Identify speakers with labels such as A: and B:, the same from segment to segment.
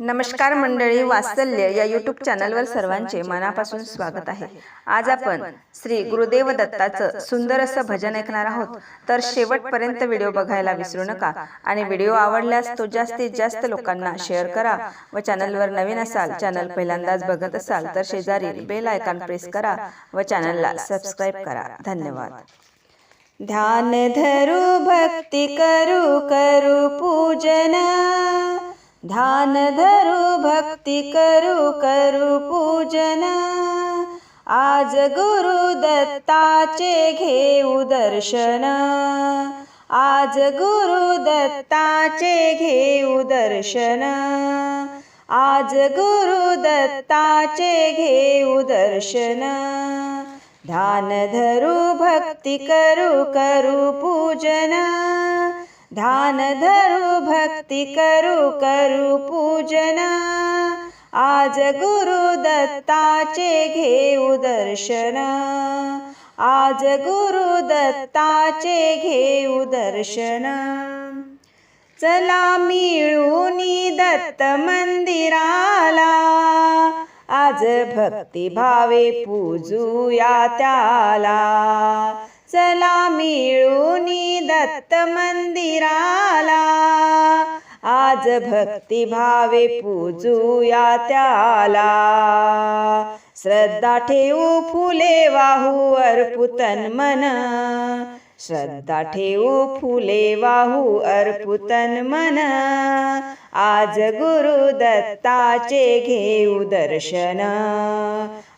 A: नमस्कार मंडळी वात्सल्य या यूट्यूब चॅनलवर सर्वांचे मनापासून स्वागत आहे. आज आपण श्री गुरुदेव दत्ताचं सुंदर असं भजन ऐकणार आहोत. तर शेवटपर्यंत व्हिडिओ बघायला विसरू नका आणि व्हिडिओ आवडल्यास तो जास्तीत जास्त लोकांना शेअर करा व चॅनलवर नवीन असाल चॅनल पहिल्यांदाच बघत असाल तर शेजारी बेल आयकॉन प्रेस करा व चॅनलला सबस्क्राईब करा. धन्यवाद. ध्यान धरू भक्ती करू करू पूजना. ध्यान धरू भक्ती करू करू पूजन. आज गुरु दत्ताचे घेऊ दर्शन. आज गुरु दत्ताचे घेऊ दर्शन. आज गुरु दत्ताचे घेऊ दर्शन. ध्यान धरू भक्ती करू करू पूजन. ध्यान धरू भक्ति करू करू पूजन। आज गुरु दत्ताचे घेऊ दर्शन। आज गुरु दत्ताचे घेऊ दर्शन। चला मिळून दत्त मंदिराला। आज भक्तिभावे पूजूया त्याला। मिळून दत्त मंदिराला. आज भक्तिभावे पूजूया त्याला. श्रद्धा ठेवू फुले वाहू अर्पुतन मन. श्रद्धा ठेवू फुले वाहू अर्पुतन मन. आज गुरु दत्ताचे घेऊ दर्शन.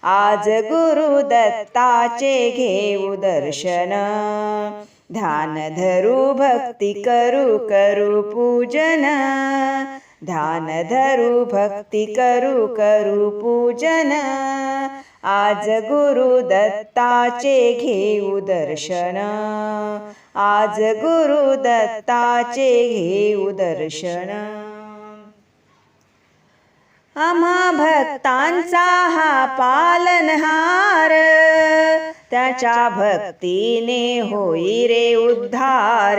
A: आज गुरु दत्ताचे घेऊ दर्शन. ध्यान धरू भक्ती करू करू पूजन. ध्यान धरू भक्ती करू करू पूजन. आज गुरु दत्ताचे घेऊ दर्शन. आज गुरु दत्ताचे घेऊ दर्शन. आम्हा भक्तांचा हा पालनहार. त्याच्या भक्तीने होई रे उद्धार.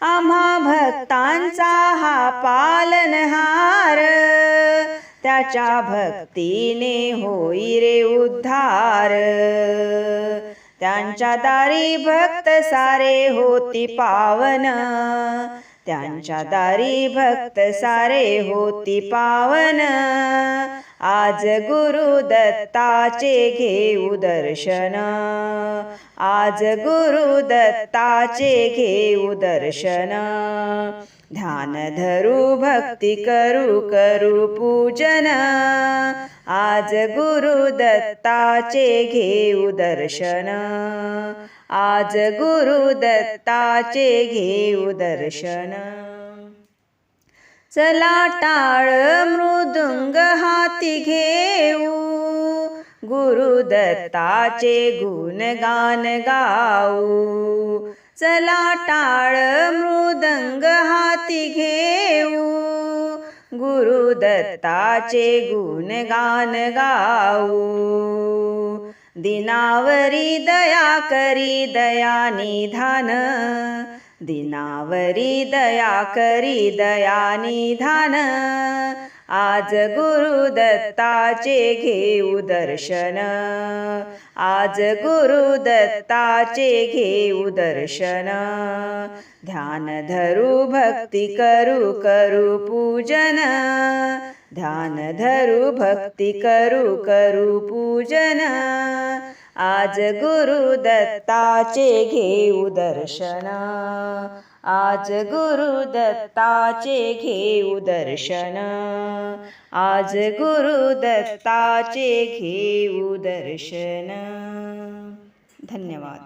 A: आम्हा भक्तांचा हा पालनहार. त्याच्या भक्तीने होई रे उद्धार. त्यांच्या दारी भक्त सारे होती पावन. त्यांच्या दारी भक्त सारे होती पावन. आज गुरु दत्ताचे घेऊ दर्शन. आज गुरु दत्ताचे घेऊ दर्शन. ध्यान धरू भक्ती करू करू पूजन. आज गुरु दत्ताचे घेऊ दर्शन. आज गुरु दत्ताचे घेऊ दर्शन. चला टाळ मृदुंग हाती घेऊ. गुरु दत्ताचे गुणगान गाऊ. चला टाळ मृदंग हाती घेऊ. गुरु दत्ताचे गुणगान गाऊ. दिनावरी दया करी दया निधान। दिनावरी दया करी दया निधान। आज गुरुदत्ताचे घेऊ दर्शन। आज गुरुदत्ताचे घेऊ दर्शन। ध्यान धरू भक्ती करू करू पूजन। ध्यान धरू भक्ती करू करू पूजन। आज गुरु दत्ताचे घेऊ दर्शन। आज गुरु दत्ताचे घेऊ दर्शन। आज गुरु दत्ताचे घेऊ दर्शन। धन्यवाद।